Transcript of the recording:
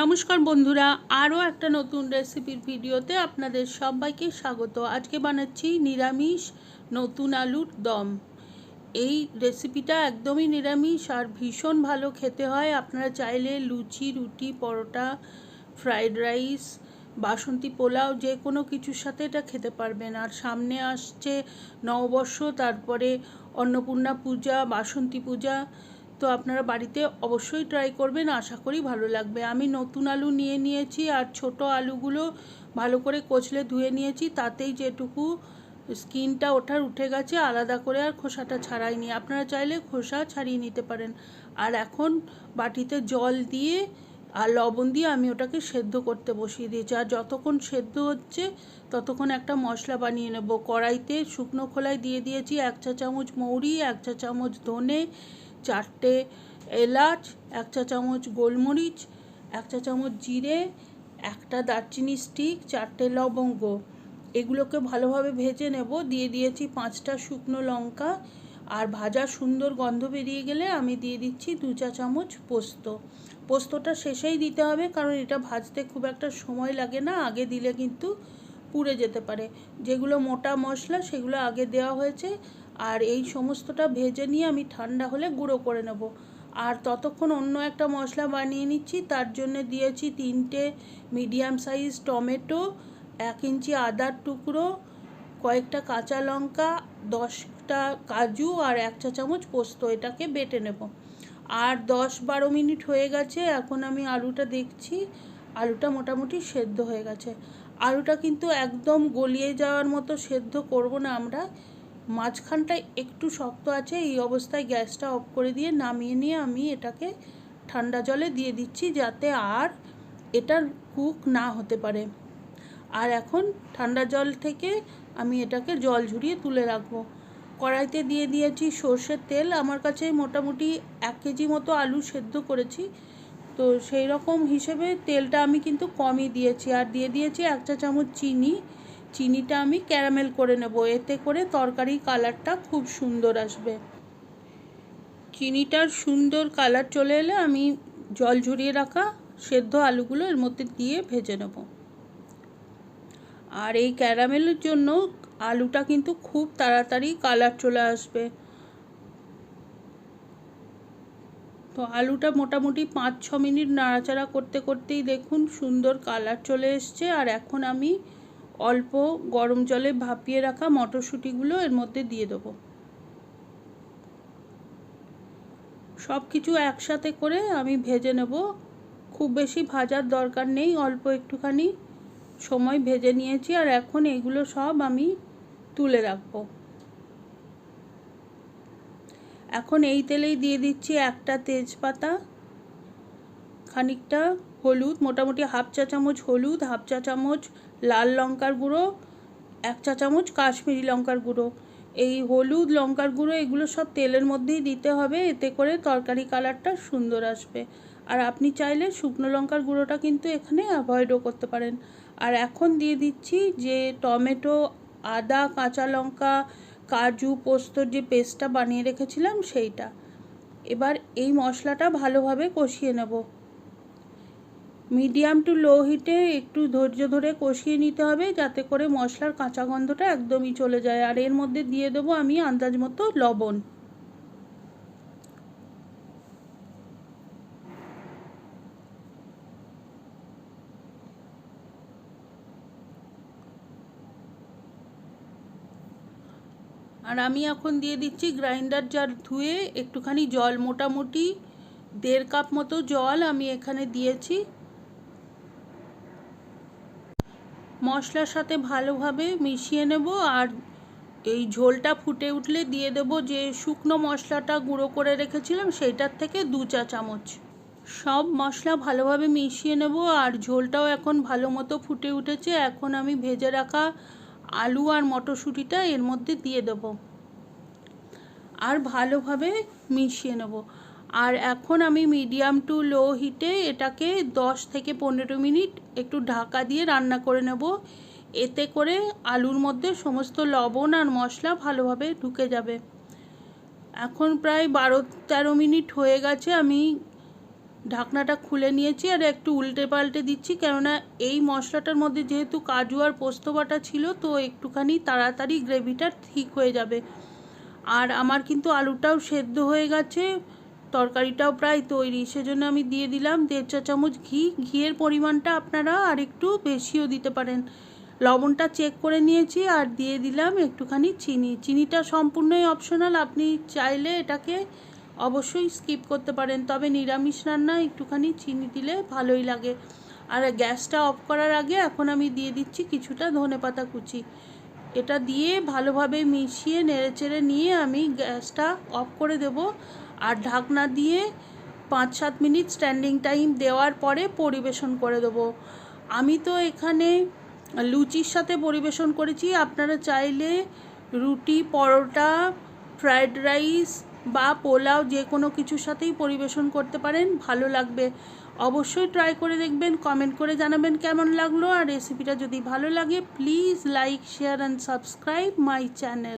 নমস্কার বন্ধুরা, আরও একটা নতুন রেসিপির ভিডিওতে আপনাদের সবাইকে স্বাগত। আজকে বানাচ্ছি নিরামিষ নতুন আলুর দম। এই রেসিপিটা একদমই নিরামিষ আর ভীষণ ভালো খেতে হয়। আপনারা চাইলে লুচি, রুটি, পরোটা ফ্রাইড রাইস বাসন্তী পোলাও যে কোনো কিছুর সাথে এটা খেতে পারবেন। আর সামনে আসছে নববর্ষ, তারপরে অন্নপূর্ণা পূজা, বাসন্তী পূজা তো আপনারা বাড়িতে অবশ্যই ট্রাই করবেন, আশা করি ভালো লাগবে। আমি নতুন আলু নিয়ে নিয়েছি আর ছোট আলুগুলো ভালো করে কচলে ধুয়ে নিয়েছি, তাতেই যেটুকু স্কিনটা ওঠার উঠে গেছে, আলাদা করে আর খোসাটা ছাড়াইনি। আপনারা চাইলে খোসা ছাড়িয়ে নিতে পারেন। আর এখন বাটিতে জল দিয়ে আর লবণ দিয়ে আমি ওটাকে সেদ্ধ করতে বসিয়ে দিয়েছি। আর যতক্ষণ সেদ্ধ হচ্ছে, ততক্ষণ একটা মশলা বানিয়ে নেব। কড়াইতে শুকনো খোলায় দিয়ে দিয়েছি এক চা চামচ মৌরি, এক চা চামচ ধনে চারটে এলাচ, এক চা চামচ গোলমরিচ, এক চা চামচ জিরে, একটা দারচিনি স্টিক, চারটে লবঙ্গ। এগুলোকে ভালোভাবে ভেজে নেব। দিয়ে দিয়েছি পাঁচটা শুকনো লঙ্কা। আর ভাজা সুন্দর গন্ধ বেরিয়ে গেলে আমি দিয়ে দিচ্ছি দু চা চামচ পোস্ত। পোস্তটা শেষেই দিতে হবে, কারণ এটা ভাজতে খুব একটা সময় লাগে না। আগে দিলে কিন্তু পুড়ে যেতে পারে। যেগুলো মোটা মশলা, সেগুলো আগে দেওয়া হয়েছে। আর এই সমস্তটা ভেজে নিয়ে আমি ঠান্ডা হলে গুঁড়ো করে নেব। আর ততক্ষণ অন্য একটা মশলা বানিয়ে নিচ্ছি। তার জন্য দিয়েছি তিনটে মিডিয়াম সাইজ টমেটো, এক ইঞ্চি আদার টুকরো, কয়েকটা কাঁচা লঙ্কা, দশটা কাজু আর এক চা চামচ পোস্ত। এটাকে বেটে নেব। আর দশ বারো মিনিট হয়ে গেছে। এখন আমি আলুটা দেখছি। আলুটা মোটামুটি সেদ্ধ হয়ে গেছে। আলুটা কিন্তু একদম গলিয়ে যাওয়ার মতো সেদ্ধ করব না আমরা। মাঝখানটা একটু শক্ত আছে, এই অবস্থায় গ্যাসটা অফ করে দিয়ে নামিয়ে নিয়ে আমি এটাকে ঠান্ডা জলে দিয়ে দিচ্ছি যাতে আর এটার কুক না হতে পারে। আর এখন ঠান্ডা জল থেকে আমি এটাকে জল ঝরিয়ে তুলে রাখব। কড়াইতে দিয়ে দিয়েছি সর্ষের তেল। আমার কাছে মোটামুটি এক কেজি মতো আলু সেদ্ধ করেছি। তো সেই রকম হিসেবে তেলটা আমি কিন্তু কমই দিয়েছি। আর দিয়ে দিয়েছি এক চা চামচ চিনি। চিনিটা আমি ক্যারামেল করে নেব। এতে করে তরকারি কালারটা খুব সুন্দর আসবে। চিনিটার সুন্দর কালার চলে এলে আমি জল ঝরিয়ে রাখা সেদ্ধ আলুগুলো এর মধ্যে দিয়ে ভেজে নেব। আর এই ক্যারামেলের জন্য আলুটা কিন্তু খুব তাড়াতাড়ি কালার চলে আসবে। তো আলুটা মোটামুটি পাঁচ, ছ মিনিট নাড়াচাড়া করতে করতেই দেখুন সুন্দর কালার চলে এসছে। আর এখন আমি অল্প গরম জলে ভাপিয়ে রাখা মটরশুঁটিগুলো এর মধ্যে দিয়ে দেবো। সব কিছু একসাথে করে আমি ভেজে নেব। খুব বেশি ভাজার দরকার নেই, অল্প একটুখানি সময় ভেজে নিয়েছি। আর এখন এগুলো সব আমি তুলে রাখব। এখন এই তেলেই দিয়ে দিচ্ছি একটা তেজপাতা, খানিকটা হলুদ, মোটামুটি হাফ চা চামচ হলুদ, হাফ চা চামচ লাল লঙ্কার গুঁড়ো, এক চা চামচ কাশ্মীরি লঙ্কার গুঁড়ো। এই হলুদ, লঙ্কার গুঁড়ো, এগুলো সব তেলের মধ্যেই দিতে হবে, এতে করে তরকারি কালারটা সুন্দর আসবে। আর আপনি চাইলে শুকনো লঙ্কার গুঁড়োটা কিন্তু এখানে অ্যাভয়েডও করতে পারেন। আর এখন দিয়ে দিচ্ছি যে টমেটো, আদা, কাঁচা লঙ্কা কাজু পোস্তর যে পেস্টটা বানিয়ে রেখেছিলাম সেইটা। এবার এই মশলাটা ভালোভাবে কষিয়ে নেব। মিডিয়াম টু লো হিটে একটু ধৈর্য ধরে কষিয়ে নিতে হবে যাতে করে মশলার কাঁচা গন্ধটা একদমই চলে যায়। আর এর মধ্যে দিয়ে দেবো আমি আন্দাজ মতো লবণ। আর আমি এখন দিয়ে দিচ্ছি গ্রাইন্ডার জার ধুয়ে একটুখানি জল, মোটামুটি দেড় কাপ মতো জল আমি এখানে দিয়েছি। মশলার সাথে ভালোভাবে মিশিয়ে নেব আর এই ঝোলটা ফুটে উঠলে দিয়ে দেব যে শুকনো মশলাটা গুঁড়ো করে রেখেছিলাম সেইটার থেকে দু চা চামচ। সব মশলা ভালোভাবে মিশিয়ে নেব আর ঝোলটাও এখন ভালো মতো ফুটে উঠেছে। এখন আমি ভেজে রাখা আলু আর মটরশুঁটিটা এর মধ্যে দিয়ে দেব। আর ভালোভাবে মিশিয়ে নেব। আর এখন আমি মিডিয়াম টু লো হিটে এটাকে দশ থেকে পনেরো মিনিট একটু ঢাকা দিয়ে রান্না করে নেব। এতে করে আলুর মধ্যে সমস্ত লবণ আর মশলা ভালোভাবে ঢুকে যাবে। এখন প্রায় বারো তেরো মিনিট হয়ে গেছে আমি ঢাকনাটা খুলে নিয়েছি আর একটু উল্টে পাল্টে দিচ্ছি। কেননা এই মশলাটার মধ্যে যেহেতু কাজু আর পোস্ত বাটা ছিল, তো একটুখানি তাড়াতাড়ি গ্রেভিটা ঠিক হয়ে যাবে। আর আমার কিন্তু আলুটাও সেদ্ধ হয়ে গেছে, তরকারিটাও প্রায় তৈরি। সেজন্য আমি দিয়ে দিলাম দেড় চা চামচ ঘি। ঘিয়ের পরিমাণটা আপনারা আর একটু বেশিও দিতে পারেন। লবণটা চেক করে নিয়েছি আর দিয়ে দিলাম একটুখানি চিনি। চিনিটা সম্পূর্ণই অপশনাল আপনি চাইলে এটাকে অবশ্যই স্কিপ করতে পারেন। তবে নিরামিষ রান্না একটুখানি চিনি দিলে ভালোই লাগে। আর গ্যাসটা অফ করার আগে এখন আমি দিয়ে দিচ্ছি কিছুটা ধনেপাতা কুচি। এটা দিয়ে ভালোভাবে মিশিয়ে নেড়েচেড়ে নিয়ে আমি গ্যাসটা অফ করে দেব। আর ঢাকনা দিয়ে পাঁচ সাত মিনিট স্ট্যান্ডিং টাইম দেওয়ার পরে পরিবেশন করে দেবো। আমি তো এখানে লুচির সাথে পরিবেশন করেছি। আপনারা চাইলে রুটি, পরোটা ফ্রায়েড রাইস বা পোলাও যে কোনো কিছুর সাথেই পরিবেশন করতে পারেন, ভালো লাগবে। অবশ্যই ট্রাই করে দেখবেন কমেন্ট করে জানাবেন কেমন লাগল। আর রেসিপিটা যদি ভালো লাগে please like share and subscribe my channel